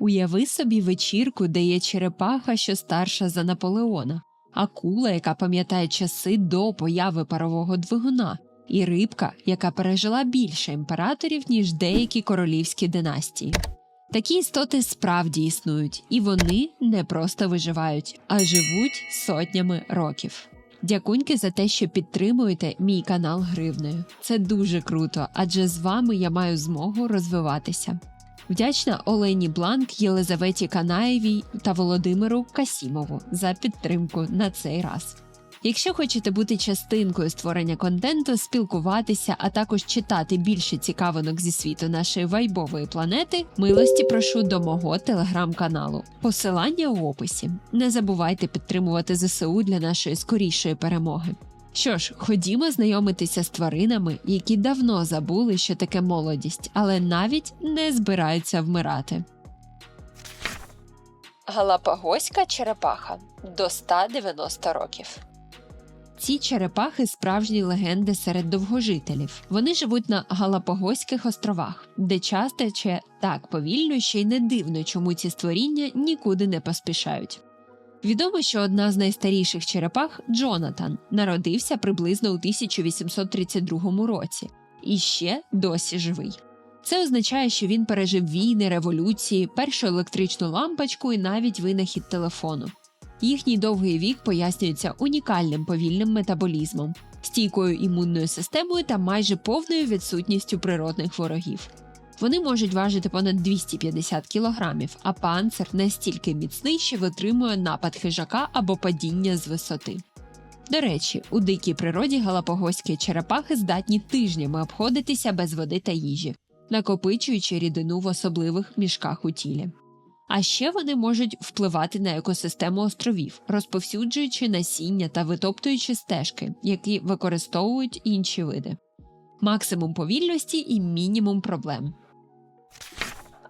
Уяви собі вечірку, де є черепаха, що старша за Наполеона, акула, яка пам'ятає часи до появи парового двигуна, і рибка, яка пережила більше імператорів, ніж деякі королівські династії. Такі істоти справді існують, і вони не просто виживають, а живуть сотнями років. Дякуньки за те, що підтримуєте мій канал гривнею. Це дуже круто, адже з вами я маю змогу розвиватися. Вдячна Олені Бланк, Єлизаветі Канаєвій та Володимиру Касімову за підтримку на цей раз. Якщо хочете бути частинкою створення контенту, спілкуватися, а також читати більше цікавинок зі світу нашої вайбової планети, милості прошу до мого телеграм-каналу. Посилання у описі. Не забувайте підтримувати ЗСУ для нашої скорішої перемоги. Що ж, ходімо знайомитися з тваринами, які давно забули, що таке молодість, але навіть не збираються вмирати. Галапагоська черепаха до 190 років. Ці черепахи справжні легенди серед довгожителів. Вони живуть на Галапагоських островах, де час тече так повільно, що й не дивно, чому ці створіння нікуди не поспішають. Відомо, що одна з найстаріших черепах Джонатан народився приблизно у 1832 році і ще досі живий. Це означає, що він пережив війни, революції, першу електричну лампочку і навіть винахід телефону. Їхній довгий вік пояснюється унікальним повільним метаболізмом, стійкою імунною системою та майже повною відсутністю природних ворогів. Вони можуть важити понад 250 кілограмів, а панцир настільки міцний, що витримує напад хижака або падіння з висоти. До речі, у дикій природі галапагоські черепахи здатні тижнями обходитися без води та їжі, накопичуючи рідину в особливих мішках у тілі. А ще вони можуть впливати на екосистему островів, розповсюджуючи насіння та витоптуючи стежки, які використовують інші види. Максимум повільності і мінімум проблем.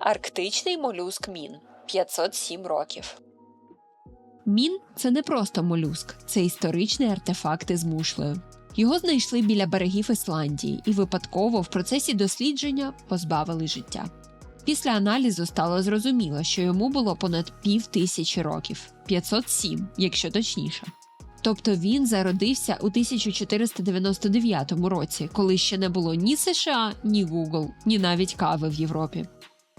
Арктичний молюск мін 507 років. Мін це не просто молюск, це історичний артефакт із мушлею. Його знайшли біля берегів Ісландії і випадково в процесі дослідження позбавили життя. Після аналізу стало зрозуміло, що йому було понад пів тисячі років 507, якщо точніше. Тобто він зародився у 1499 році, коли ще не було ні США, ні Google, ні навіть кави в Європі.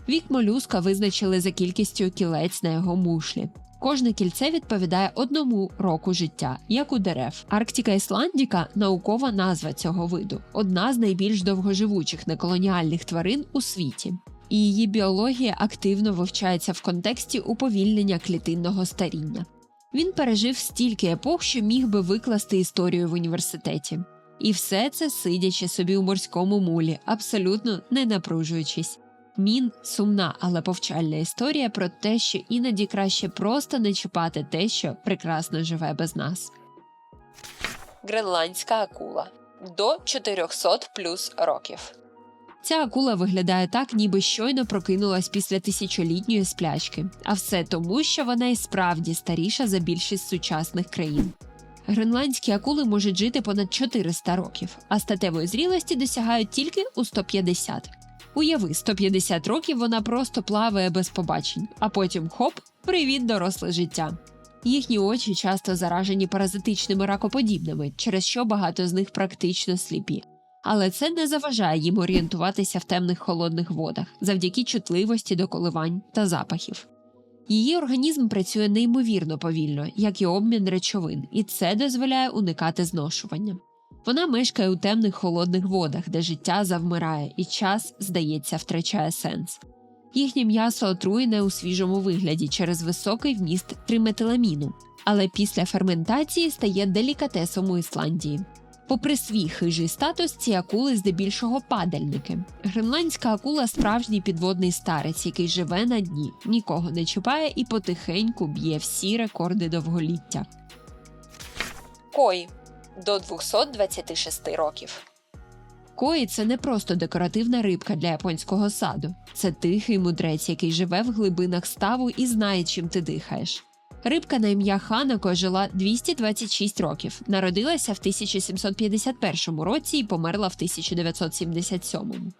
Вік молюска визначили за кількістю кілець на його мушлі. Кожне кільце відповідає одному року життя, як у дерев. Арктика Ісландіка наукова назва цього виду, одна з найбільш довгоживучих неколоніальних тварин у світі. І її біологія активно вивчається в контексті уповільнення клітинного старіння. Він пережив стільки епох, що міг би викласти історію в університеті. І все це сидячи собі у морському мулі, абсолютно не напружуючись. Мін сумна, але повчальна історія про те, що іноді краще просто не чіпати те, що прекрасно живе без нас. Гренландська акула до 400 плюс років. Ця акула виглядає так, ніби щойно прокинулась після тисячолітньої сплячки, а все тому, що вона і справді старіша за більшість сучасних країн. Гренландські акули можуть жити понад 400 років, а статевої зрілості досягають тільки у 150. Уяви, 150 років вона просто плаває без побачень, а потім хоп, привіт, доросле життя. Їхні очі часто заражені паразитичними ракоподібними, через що багато з них практично сліпі. Але це не заважає їм орієнтуватися в темних холодних водах завдяки чутливості до коливань та запахів. Її організм працює неймовірно повільно, як і обмін речовин, і це дозволяє уникати зношування. Вона мешкає у темних холодних водах, де життя завмирає, і час, здається, втрачає сенс. Їхнє м'ясо отруєне у свіжому вигляді через високий вміст триметиламіну, але після ферментації стає делікатесом у Ісландії. Попри свій хижий статус, ці акули здебільшого падальники. Гренландська акула справжній підводний старець, який живе на дні, нікого не чіпає і потихеньку б'є всі рекорди довголіття. Кої до 226 років. Кої це не просто декоративна рибка для японського саду. Це тихий мудрець, який живе в глибинах ставу і знає, чим ти дихаєш. Рибка на ім'я Ханако жила 226 років, народилася в 1751 році і померла в 1977.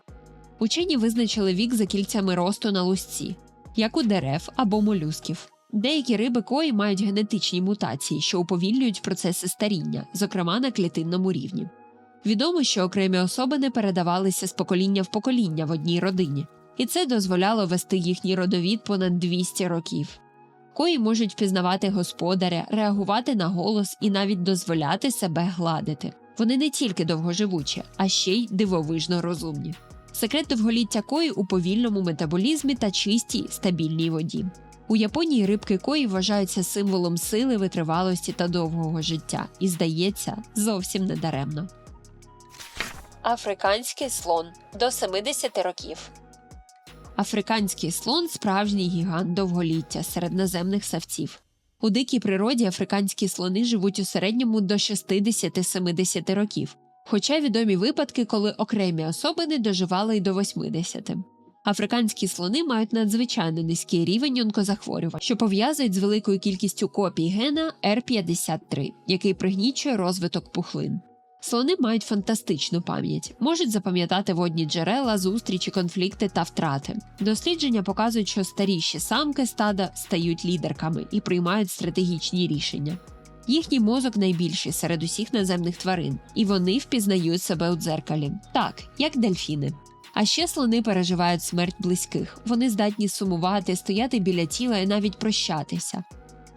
Учені визначили вік за кільцями росту на лусці. як у дерев або молюсків. Деякі риби кої мають генетичні мутації, що уповільнюють процеси старіння, зокрема на клітинному рівні. Відомо, що окремі особини передавалися з покоління в покоління в одній родині, і це дозволяло вести їхній родовід понад 200 років. Кої можуть впізнавати господаря, реагувати на голос і навіть дозволяти себе гладити. Вони не тільки довгоживучі, а ще й дивовижно розумні. Секрет довголіття кої у повільному метаболізмі та чистій стабільній воді. У Японії рибки кої вважаються символом сили, витривалості та довгого життя, і здається, зовсім недаремно. Африканський слон до 70 років. Африканський слон справжній гігант довголіття серед наземних савців. У дикій природі африканські слони живуть у середньому до 60-70 років, хоча відомі випадки, коли окремі особини доживали й до 80. Африканські слони мають надзвичайно низький рівень онкозахворювань, що пов'язують з великою кількістю копій гена R53, який пригнічує розвиток пухлин. Слони мають фантастичну пам'ять, можуть запам'ятати водні джерела, зустрічі, конфлікти та втрати. Дослідження показують, що старіші самки стада стають лідерками і приймають стратегічні рішення. Їхній мозок найбільший серед усіх наземних тварин, і вони впізнають себе у дзеркалі, так як дельфіни. А ще слони переживають смерть близьких. Вони здатні сумувати, стояти біля тіла і навіть прощатися.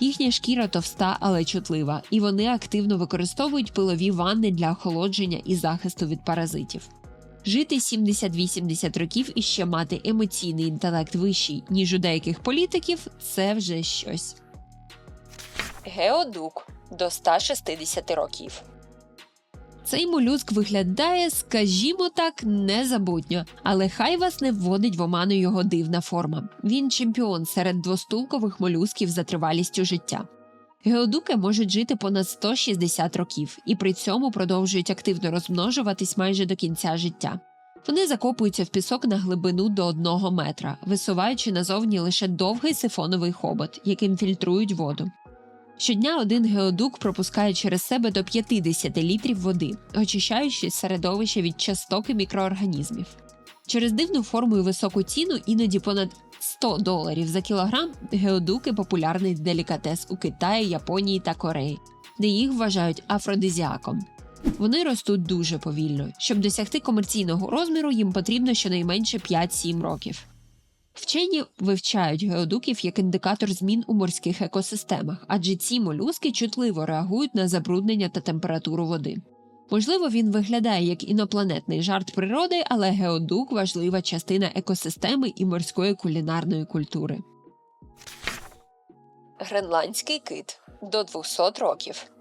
Їхня шкіра товста, але чутлива, і вони активно використовують пилові ванни для охолодження і захисту від паразитів. Жити 70-80 років і ще мати емоційний інтелект вищий, ніж у деяких політиків це вже щось. Геодук до 160 років. Цей молюск виглядає, скажімо так, незабутньо, але хай вас не вводить в оману його дивна форма. Він чемпіон серед двостулкових молюсків за тривалістю життя. Геодуки можуть жити понад 160 років і при цьому продовжують активно розмножуватись майже до кінця життя. Вони закопуються в пісок на глибину до одного метра, висуваючи назовні лише довгий сифоновий хобот, яким фільтрують воду. Щодня один геодук пропускає через себе до 50 літрів води, очищаючи середовище від часток і мікроорганізмів. Через дивну форму і високу ціну, іноді понад 100 доларів за кілограм, геодуки популярний делікатес у Китаї, Японії та Кореї, де їх вважають афродизіаком. Вони ростуть дуже повільно. Щоб досягти комерційного розміру, їм потрібно щонайменше 5-7 років. Вчені вивчають геодуків як індикатор змін у морських екосистемах, адже ці молюски чутливо реагують на забруднення та температуру води. Можливо, він виглядає як інопланетний жарт природи, але геодук важлива частина екосистеми і морської кулінарної культури. Гренландський кит до 200 років.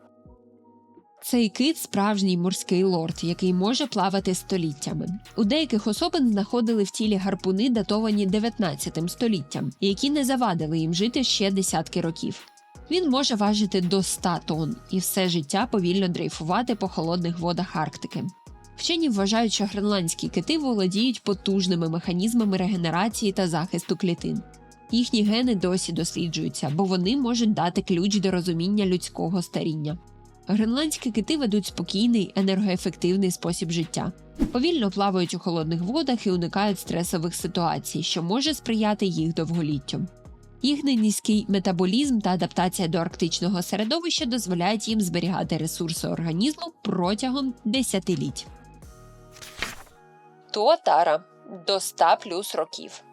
Цей кит справжній морський лорд, який може плавати століттями. У деяких особин знаходили в тілі гарпуни, датовані 19 століттям, які не завадили їм жити ще десятки років. Він може важити до 100 тонн і все життя повільно дрейфувати по холодних водах Арктики. Вчені вважають, що гренландські кити володіють потужними механізмами регенерації та захисту клітин. Їхні гени досі досліджуються, бо вони можуть дати ключ до розуміння людського старіння. Гренландські кити ведуть спокійний, енергоефективний спосіб життя, повільно плавають у холодних водах і уникають стресових ситуацій, що може сприяти їх довголіттю. Їхній низький метаболізм та адаптація до арктичного середовища дозволяють їм зберігати ресурси організму протягом десятиліть. Туатара до 100 плюс років.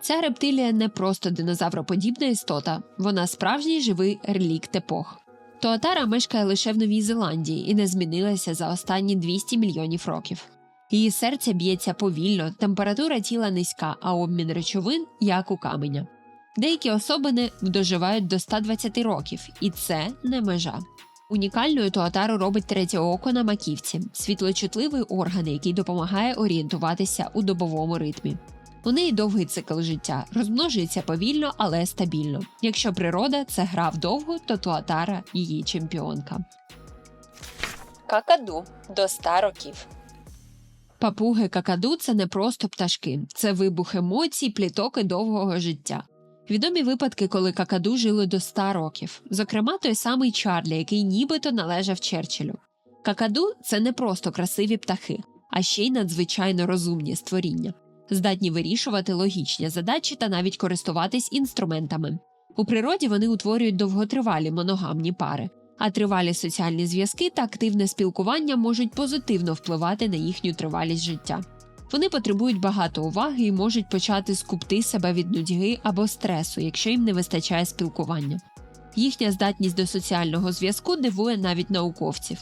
Ця рептилія не просто динозавроподібна істота, вона справжній живий релікт епох. Туатара мешкає лише в Новій Зеландії і не змінилася за останні 200 мільйонів років. Її серце б'ється повільно, температура тіла низька, а обмін речовин як у каменя. Деякі особини доживають до 120 років, і це не межа. Унікальною туатару робить третє око на маківці, світлочутливий орган, який допомагає орієнтуватися у добовому ритмі. У неї довгий цикл життя, розмножується повільно, але стабільно. Якщо природа це гра вдовго, то туатара її чемпіонка. Какаду до 100 років. Папуги какаду це не просто пташки, це вибух емоцій, пліток і довгого життя. Відомі випадки, коли какаду жили до 100 років, зокрема той самий Чарлі, який нібито належав Черчиллю. Какаду це не просто красиві птахи, а ще й надзвичайно розумні створіння. Здатні вирішувати логічні задачі та навіть користуватись інструментами. У природі вони утворюють довготривалі моногамні пари, а тривалі соціальні зв'язки та активне спілкування можуть позитивно впливати на їхню тривалість життя. Вони потребують багато уваги і можуть почати скупти себе від нудьги або стресу, якщо їм не вистачає спілкування. Їхня здатність до соціального зв'язку дивує навіть науковців.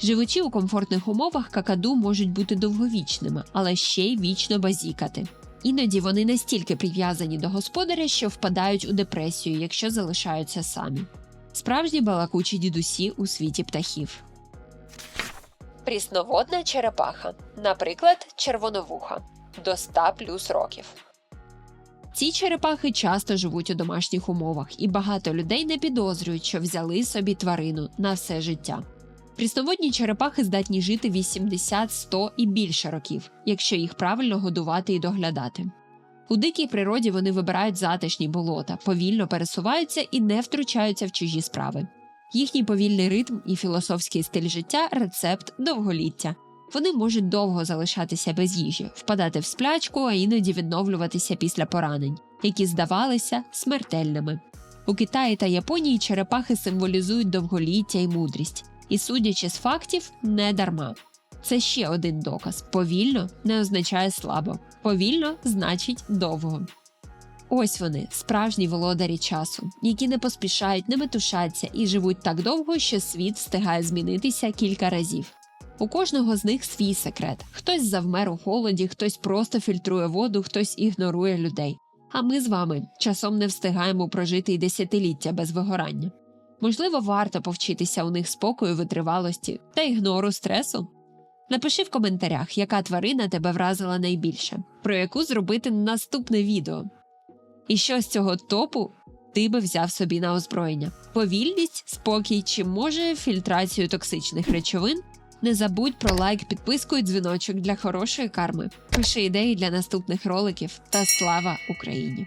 Живучи у комфортних умовах, какаду можуть бути довговічними, але ще й вічно базікати. Іноді вони настільки прив'язані до господаря, що впадають у депресію, якщо залишаються самі. Справжні балакучі дідусі у світі птахів. Прісноводна черепаха, наприклад, червоновуха до 100 плюс років. Ці черепахи часто живуть у домашніх умовах, і багато людей не підозрюють, що взяли собі тварину на все життя. Прісноводні черепахи здатні жити 80, 100 і більше років, якщо їх правильно годувати і доглядати. У дикій природі вони вибирають затишні болота, повільно пересуваються і не втручаються в чужі справи. Їхній повільний ритм і філософський стиль життя рецепт довголіття. Вони можуть довго залишатися без їжі, впадати в сплячку, а іноді відновлюватися після поранень, які здавалися смертельними. У Китаї та Японії черепахи символізують довголіття і мудрість, і, судячи з фактів, не дарма. Це ще один доказ: повільно не означає слабо, повільно значить довго. Ось вони, справжні володарі часу, які не поспішають, не метушаться і живуть так довго, що світ встигає змінитися кілька разів. У кожного з них свій секрет: хтось завмер у холоді, хтось просто фільтрує воду, хтось ігнорує людей. А ми з вами часом не встигаємо прожити й десятиліття без вигорання. Можливо, варто повчитися у них спокою, витривалості та ігнору стресу. Напиши в коментарях, яка тварина тебе вразила найбільше, про яку зробити наступне відео. І що з цього топу ти би взяв собі на озброєння? Повільність, спокій чи може фільтрацію токсичних речовин? Не забудь про лайк, підписку і дзвіночок для хорошої карми. Пиши ідеї для наступних роликів та слава Україні!